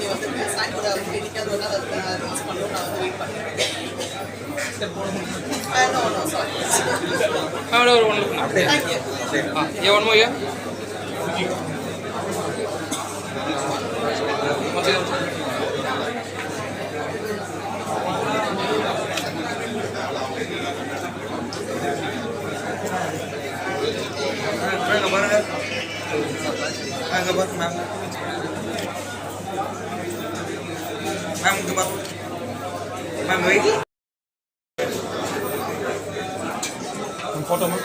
நீங்கள் வந்து சாயந்தோட இன்னைக்காவது ஒரு நாள் ரிலீஸ் பண்ணணும் நான் வந்து வெயிட் பண்ணுறேன் அவ்வளோ ஒரு ஒன்று ஆ ஏ ஒன் மோயா அங்கே பாருங்க ma'am Vamos do baú. Vamos aí. Não falta não.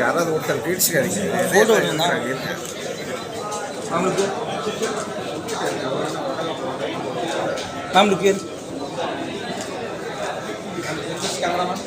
ಯಾರಾದ್ರೂ ಹೋಗ್ತಾರೆ ಟೀಚರ್ ನಾಮ್ ಲುಕ್ ಏನು ಕ್ಯಾಮರಾ ಮಾಡಿ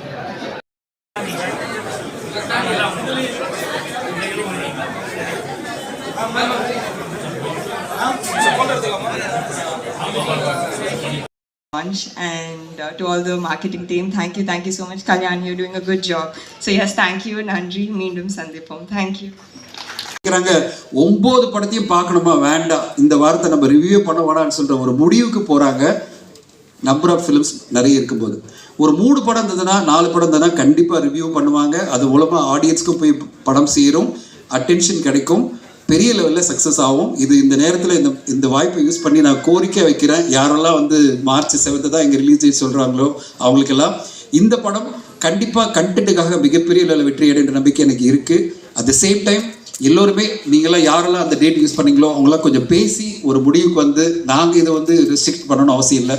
and uh, to all the marketing team thank you thank you so much. Kalyan you're doing a good job. So yes thank you nandri. Meendum sandipom thank you. இருக்கிறாங்க ஒன்பது படத்தையும் பார்க்கணுமா? வேண்டாம். இந்த வாரத்தை நம்ம ரிவ்யூ பண்ண வேணாம்னு சொல்ற ஒரு முடிவுக்கு போறாங்க. நம்பர் ஆஃப் ஃபிலிம்ஸ் நிறைய இருக்கும்போது. ஒரு மூணு படம் இருந்ததுன்னா நாலு படம் இருந்ததுன்னா கண்டிப்பாக ரிவ்யூ பண்ணுவாங்க. அது மூலமாக ஆடியன்ஸ்க்கும் போய் படம் சேரும். அட்டென்ஷன் கிடைக்கும். பெரிய லெவலில் சக்ஸஸ் ஆகும். இது இந்த நேரத்தில் இந்த இந்த வாய்ப்பை யூஸ் பண்ணி நான் கோரிக்கை வைக்கிறேன். யாரெல்லாம் வந்து மார்ச் செவன்த்து தான் எங்கள் ரிலீஸ் டேட் சொல்கிறாங்களோ அவங்களுக்கெல்லாம் இந்த படம் கண்டிப்பாக கண்டென்ட்டுக்காக மிகப்பெரிய லெவலில் வெற்றி அடைன்ற நம்பிக்கை எனக்கு இருக்குது அட் த சேம் டைம் எல்லோருமே நீங்களாம் யாரெல்லாம் அந்த டேட் யூஸ் பண்ணீங்களோ அவங்களாம் கொஞ்சம் பேசி ஒரு முடிவுக்கு வந்து நாங்கள் இதை வந்து ரெஸ்ட்ரிக்ட் பண்ணணும்னு அவசியம் இல்லை.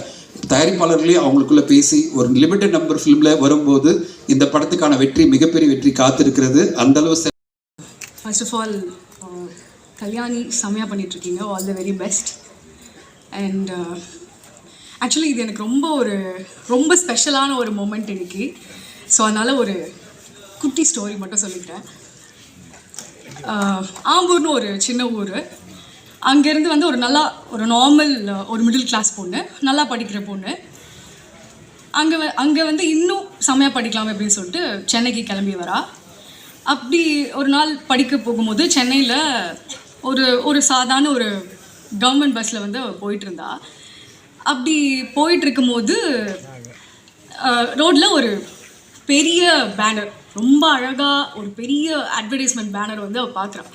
தயாரிப்பாளர்களையும் அவங்களுக்குள்ள பேசி ஒரு லிமிட்டட் நம்பர் ஃபிலிமில் வரும்போது இந்த படத்துக்கான வெற்றி மிகப்பெரிய வெற்றி காத்திருக்கிறது. அந்தளவு ஃபர்ஸ்ட் ஆஃப் ஆல் கல்யாணி செம்மையாக பண்ணிகிட்ருக்கீங்க all the very best and actually uh, இது எனக்கு ரொம்ப ஒரு ரொம்ப ஸ்பெஷலான ஒரு மூமெண்ட் இன்றைக்கி ஸோ அதனால் ஒரு குட்டி ஸ்டோரி மட்டும் சொல்லிக்கிறேன். Uh, ஆம்பூர்னு ஒரு சின்ன ஊர். அங்கேருந்து வந்து ஒரு நல்லா ஒரு நார்மல் uh, ஒரு மிடில் கிளாஸ் பொண்ணு. நல்லா படிக்கிற பொண்ணு. அங்கே வ அங்கே வந்து இன்னும் செம்மையாக படிக்கலாம் அப்படின்னு சொல்லிட்டு சென்னைக்கு கிளம்பி வரா. அப்படி ஒரு நாள் படிக்க போகும்போது சென்னையில் ஒரு ஒரு சாதாரண ஒரு கவர்மெண்ட் பஸ்ஸில் வந்து அவள் போயிட்டுருந்தா. அப்படி போயிட்டுருக்கும் போது ரோட்டில் ஒரு பெரிய பேனர் ரொம்ப அழகாக ஒரு பெரிய அட்வர்டைஸ்மெண்ட் பேனர் வந்து அவள் பார்க்குறான்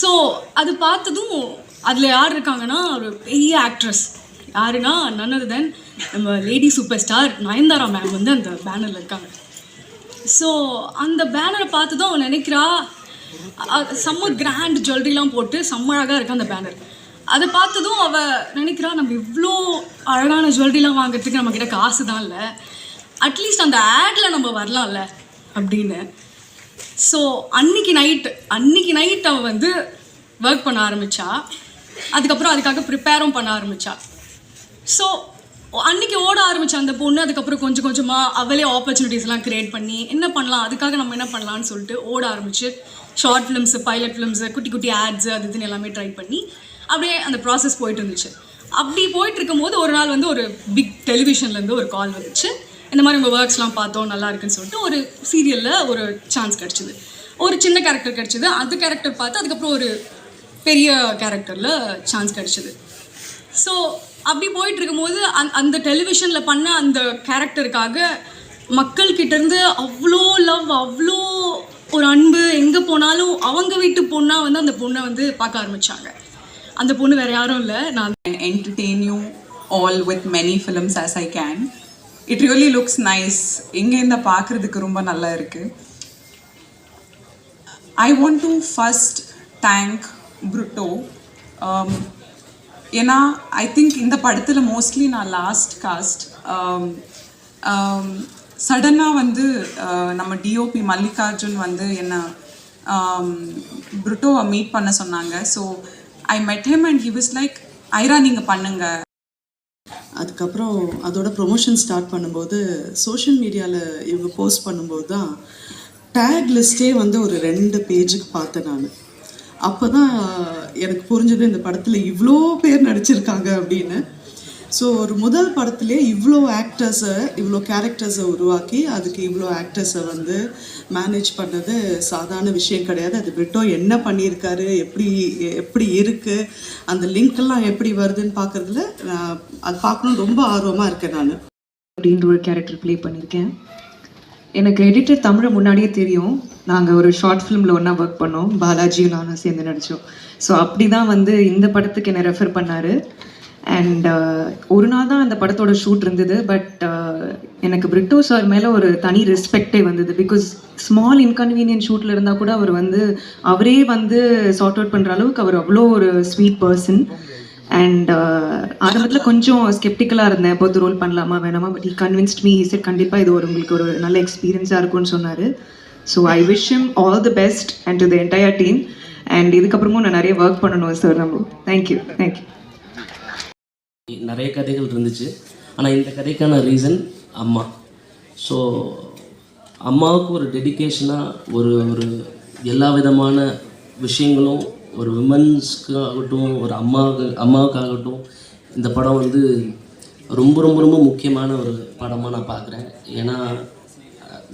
ஸோ அது பார்த்ததும் அதில் யார் இருக்காங்கன்னா ஒரு பெரிய ஆக்ட்ரஸ் யாருன்னா நன் அது தென் நம்ம lady super star Nayanthara ma'am வந்து அந்த பேனரில் இருக்காங்க. ஸோ அந்த பேனரை பார்த்ததும் அவன் நினைக்கிறா செம்ம கிராண்ட் ஜுவல்லரிலாம் போட்டு செம்ம அழகாக இருக்குது அந்த பேனர் அதை பார்த்ததும் அவள் நினைக்கிறா நம்ம இவ்வளோ அழகான ஜுவல்லரிலாம் வாங்குறதுக்கு நம்மக்கிட்ட காசு தான் இல்லை. அட்லீஸ்ட் அந்த ஆடில் நம்ம வரலாம்ல அப்படின்னு. ஸோ அன்னைக்கு நைட்டு அன்னைக்கு நைட் அவள் வந்து ஒர்க் பண்ண ஆரம்பித்தா அதுக்கப்புறம் அதுக்காக ப்ரிப்பேரும் பண்ண ஆரம்பித்தா ஸோ அன்னைக்கு ஓட ஆரம்பிச்ச அந்த பொண்ணு அதுக்கப்புறம் கொஞ்சம் கொஞ்சமாக அவளே ஆப்பர்ச்சுனிட்டிஸ்லாம் க்ரியேட் பண்ணி என்ன பண்ணலாம் அதுக்காக நம்ம என்ன பண்ணலாம்னு சொல்லிட்டு ஓட ஆரம்பிச்சு. ஷார்ட் ஃபிலிம்ஸு பைலட் ஃபிலிம்ஸு குட்டி குட்டி ஆட்ஸு அது இதுன்னு எல்லாமே ட்ரை பண்ணி அப்படியே அந்த ப்ராசஸ் போயிட்டு இருந்துச்சு. அப்படி போயிட்டு இருக்கும்போது ஒரு நாள் வந்து ஒரு பிக் டெலிவிஷன்லேருந்து ஒரு கால் வந்துச்சு. இந்த மாதிரி உங்கள் ஒர்க்ஸ்லாம் பார்த்தோம் நல்லா இருக்குன்னு சொல்லிட்டு ஒரு சீரியலில் ஒரு சான்ஸ் கிடச்சிது. ஒரு சின்ன கேரக்டர் கிடச்சிது. அந்த கேரக்டர் பார்த்து அதுக்கப்புறம் ஒரு பெரிய கேரக்டரில் சான்ஸ் கிடச்சிது. ஸோ அப்படி போயிட்டு இருக்கும்போது அந் அந்த டெலிவிஷனில் பண்ண அந்த கேரக்டருக்காக மக்கள்கிட்டேருந்து அவ்வளோ லவ் அவ்வளோ போனாலும் அவங்க வீட்டு பொண்ணாக வந்து அந்த பொண்ணை வந்து பார்க்க ஆரம்பிச்சாங்க. அந்த பொண்ணு வேற யாரும் இல்லை. நான் entertain you all with many films as I can it really looks nice nice. இந்த பார்க்குறதுக்கு ரொம்ப நல்லா இருக்கு. I want to first thank ப்ருட்டோ ஏன்னா ஐ திங்க் இந்த படத்தில் மோஸ்ட்லி நான் லாஸ்ட் காஸ்ட் சடனாக வந்து uh, நம்ம டிஓபி மல்லிகார்ஜுன் வந்து என்ன Um, புருட்டோவை மீட் பண்ண சொன்னாங்க. So I met him and he was like Airaa நீங்கள் பண்ணுங்க. அதுக்கப்புறம் அதோட ப்ரொமோஷன் ஸ்டார்ட் பண்ணும்போது சோஷியல் மீடியாவில் இவங்க போஸ்ட் பண்ணும்போது தான் டேக் லிஸ்ட்டே வந்து ஒரு ரெண்டு பேஜுக்கு பார்த்தேன் நான். அப்போ தான் எனக்கு புரிஞ்சது இந்த படத்தில் இவ்வளோ பேர் நடிச்சிருக்காங்க அப்படின்னு. ஸோ ஒரு முதல் படத்திலே இவ்வளோ ஆக்டர்ஸை இவ்வளோ கேரக்டர்ஸை உருவாக்கி அதுக்கு இவ்வளோ ஆக்டர்ஸை வந்து மேனேஜ் பண்ணது சாதாரண விஷயம் கிடையாது. அது பிரிட்டோ என்ன பண்ணியிருக்காரு எப்படி எப்படி இருக்குது அந்த லிங்க் எல்லாம் எப்படி வருதுன்னு பார்க்குறதுல நான் அது பார்க்கணுன்னு ரொம்ப ஆர்வமாக இருக்கேன் நான். அப்படின்ற ஒரு கேரக்டர் ப்ளே பண்ணியிருக்கேன். எனக்கு எடிட்டர் தமிழை முன்னாடியே தெரியும். நாங்கள் ஒரு ஷார்ட் ஃபிலிமில் ஒன்றா ஒர்க் பண்ணோம். பாலாஜியும் நானும் சேர்ந்து நடித்தோம் ஸோ அப்படி தான் வந்து இந்த படத்துக்கு என்னை ரெஃபர் பண்ணார். அண்ட் uh, ஒரு நாள் தான் அந்த படத்தோட ஷூட் இருந்தது பட் uh, எனக்கு பிரிட்டோ சார் மேலே ஒரு தனி ரெஸ்பெக்டே வந்தது. பிகாஸ் ஸ்மால் இன்கன்வீனியன்ட் ஷூட்டில் இருந்தால் கூட அவர் வந்து அவரே வந்து சார்ட் அவுட் பண்ணுற அளவுக்கு அவர் அவ்வளோ ஒரு ஸ்வீட் பர்சன் அண்ட் ஆரம்பத்தில் கொஞ்சம் ஸ்கெப்டிக்கலாக இருந்தேன். பொது ரோல் பண்ணலாமா வேணாமா? But he convinced me sir கண்டிப்பாக இது ஒரு உங்களுக்கு ஒரு நல்ல எக்ஸ்பீரியன்ஸாக இருக்கும்னு சொன்னார். So I wish him all the best and to the entire team and இதுக்கப்புறமும் நான் நிறைய ஒர்க் பண்ணணும் சார் நம்ம தேங்க்யூ தேங்க்யூ நிறைய கதைகள் இருந்துச்சு. ஆனால் இந்த கதைக்கான ரீசன் அம்மா. ஸோ அம்மாவுக்கு ஒரு டெடிகேஷனாக ஒரு ஒரு எல்லா விதமான விஷயங்களும் ஒரு விமன்ஸ்க்கு ஆகட்டும் ஒரு அம்மாவுக்கு அம்மாவுக்காகட்டும் இந்த படம் வந்து ரொம்ப ரொம்ப ரொம்ப முக்கியமான ஒரு படமாக நான் பார்க்குறேன். ஏன்னா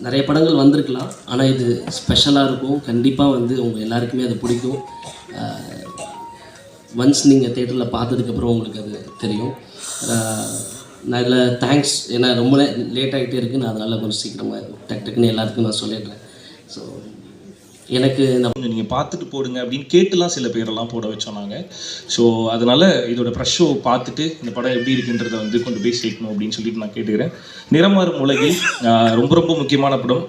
நிறைய படங்கள் வந்திருக்கலாம். ஆனால் இது ஸ்பெஷலாக இருக்கும். கண்டிப்பாக வந்து உங்கள் எல்லாருக்குமே அது பிடிக்கும். ஒன்ஸ் நீங்கள் தேட்டரில் பார்த்ததுக்கப்புறம் உங்களுக்கு அது தெரியும். நான் இதில் தேங்க்ஸ் ஏன்னா ரொம்ப லேட் ஆகிட்டே இருக்குது நான் அதனால் கொஞ்சம் சீக்கிரமாக டக் டக்குன்னு எல்லாத்துக்கும் நான் சொல்லிடுறேன். ஸோ எனக்கு இந்த கொஞ்சம் நீங்கள் பார்த்துட்டு போடுங்க அப்படின்னு கேட்டுலாம் சில பேரெல்லாம் போட வச்சோம் நாங்கள் ஸோ அதனால் இதோட ப்ரெஷ் ஷோ பார்த்துட்டு இந்த படம் எப்படி இருக்குன்றத வந்து கொண்டு போய் சேர்க்கணும் அப்படின்னு சொல்லிட்டு நான் கேட்டுக்கிறேன். நிறமாறும் உலகில் ரொம்ப ரொம்ப முக்கியமான படம்.